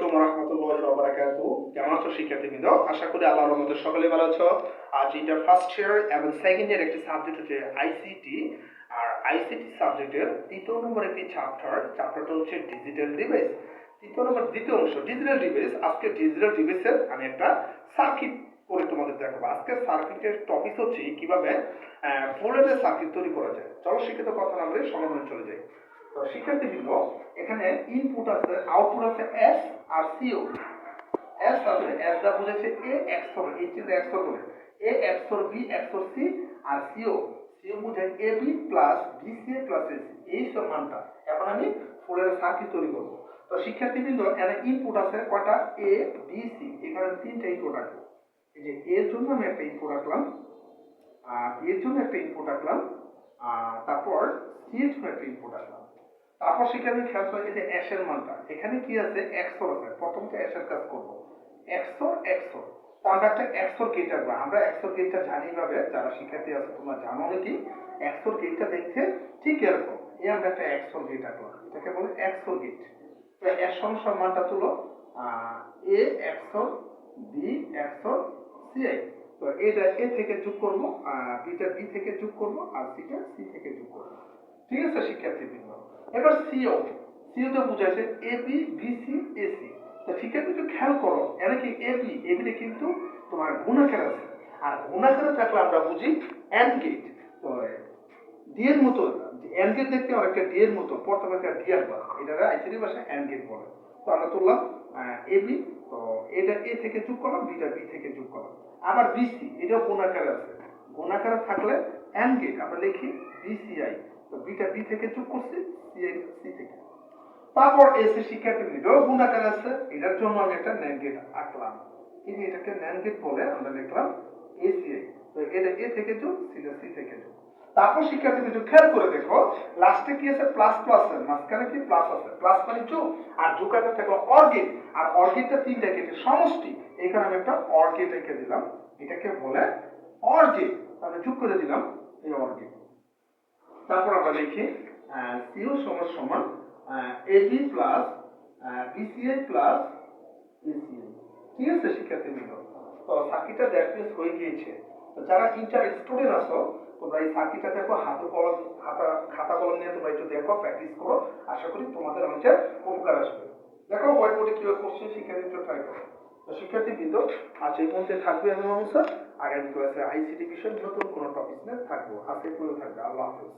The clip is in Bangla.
আলাইকুম রহমতুল্লাহ কেমন আছো আশা করি সকলে ভালো আছো। আজ ফার্স্ট ইয়ার এবং সেকেন্ড ইয়ার একটি সাবজেক্ট হচ্ছে আইসিটি আর আইসিটি সাবজেক্টের তৃতীয় নম্বর একটি চ্যাপ্টার চ্যাপ্টারটা হচ্ছে ডিজিটাল ডিভাইস তৃতীয় নম্বর, দ্বিতীয় অংশ ডিজিটাল ডিভাইস আজকে ডিজিটাল ডিভাইসের আমি একটা সার্কিট করে তোমাদের দেখাবো। আজকের সার্কিটের টপিক হচ্ছে কীভাবে ফোল্ডারের সার্কিট তৈরি করা যায়। চলো শিক্ষিত কথা না বলে সমাধানে চলে যাই। তো শিক্ষার্থীবৃন্দ এখানে ইনপুট আছে আউটপুট আছে এস আর সিও এস আছে এস দা বুঝেছে এ এক্সর এই চিন্তা এক্সর করে। A XOR B XOR C R CO CO বুঝায় A B plus B C A plus এই সব মানটা এখন আমি ফুলের সার্কিট তৈরি করব। তো শিক্ষার্থীবৃন্দ এখানে ইনপুট আছে কয়টা? এ বি সি এখানে তিনটা ইনপুট আছে এই যে এর জন্য আমি একটা ইনপুট রাখলাম, আর এর জন্য একটা ইনপুট রাখলাম, আর তারপর সি এর জন্য একটা ইনপুট রাখলাম। তারপর সেখানে খেয়াল করে যে এর মানটা। এখানে কি আছে? এক্সর আছে। প্রথম তো এর কাজ করব। এক্সর এক্সর তো আমরা একটা এক্সর গেট রাখব আমরা এক্সর গেটটা জানি ভাবে, যারা শিক্ষার্থী আছে, তোমরা জানো নাকি? এক্সর গেটটা দেখতে ঠিক এরকম। এই আমরা একটা এক্সর গেট রাখলাম এটাকে বলে এক্সর গেট তো এর সমস্যার মানটা তুলো। A XOR B XOR C I তো এটা এ থেকে যোগ করব বিটা বি থেকে যোগ করব, আর সিটা সি থেকে যোগ করব। ঠিক আছে, শিক্ষার্থীবৃন্দ? এবার সিও তে বুঝাইছে এপি বিসি এসি তো শিক্ষার্থী একটু খেয়াল করো, এর কি এপি এপিতে কিন্তু তোমার গুণাকার আছে। আর গুণাকারে থাকলে আমরা বুঝি এন্ড গেট তো ডি এর মতো এন্ড গেট দেখতে অনেকটা ডি এর মতো, প্রথমে একটা ডি আর বলে এটা আইসিডি ভাষায় এন্ড গেট বলে। তো আমরা তুললাম এবি তো এটা এ থেকে যোগ করলাম বিটা বি থেকে যোগ করলাম। আবার বিসি এটাও গুণাকারে আছে। গুণাকারে থাকলে এন্ড গেট আমরা লিখি বিসিআই তো বিটা বি থেকে যোগ করছি তারপর এসে গুণাকার আছে। এটার জন্য আমি একটা আঁকলাম। যে এটাকে বলে আমরা লিখলাম তারপর শিক্ষার্থী খেয়াল করে দেখো, লাস্টে কি আছে? প্লাস প্লাস মাঝখানে কি? প্লাস আছে। প্লাস মানে আর যোগ একটা থাকল আর তিনটা গেটের সমষ্টি। এখানে আমি একটা অর্গেট রেখে দিলাম। এটাকে বলে অর্গেট। তাহলে যোগ করে দিলাম এই অর্গেট। তারপর আমরা লিখি সিও সমান সমান AB plus BCI plus ACI ঠিক আছে শিক্ষার্থীবৃন্দ তো সার্কিটটা দ্যাটমিস হয়ে গিয়েছে। তো যারা ইন্টার স্টুডেন্ট আছো, তোমরা এই সার্কিটটা দেখো, হাতে কলম খাতা খাতা কলম নিয়ে তোমরা একটু দেখো প্র্যাকটিস করো। আশা করি তোমাদের অনেকটা উপকার আসবে। দেখো হোয়াইট বোর্ডে কীভাবে করছি শিক্ষার্থী একটু ট্রাই করো। তো শিক্ষার্থীবৃন্দ আজ এই মধ্যে থাকবে আমি মামুন স্যার। আগামী ক্লাসে আইসিটি বিষয়ে নতুন কোনো টপিক নিয়ে থাকব। আজকে পুরো থাকবে। আল্লাহ হাফেজ।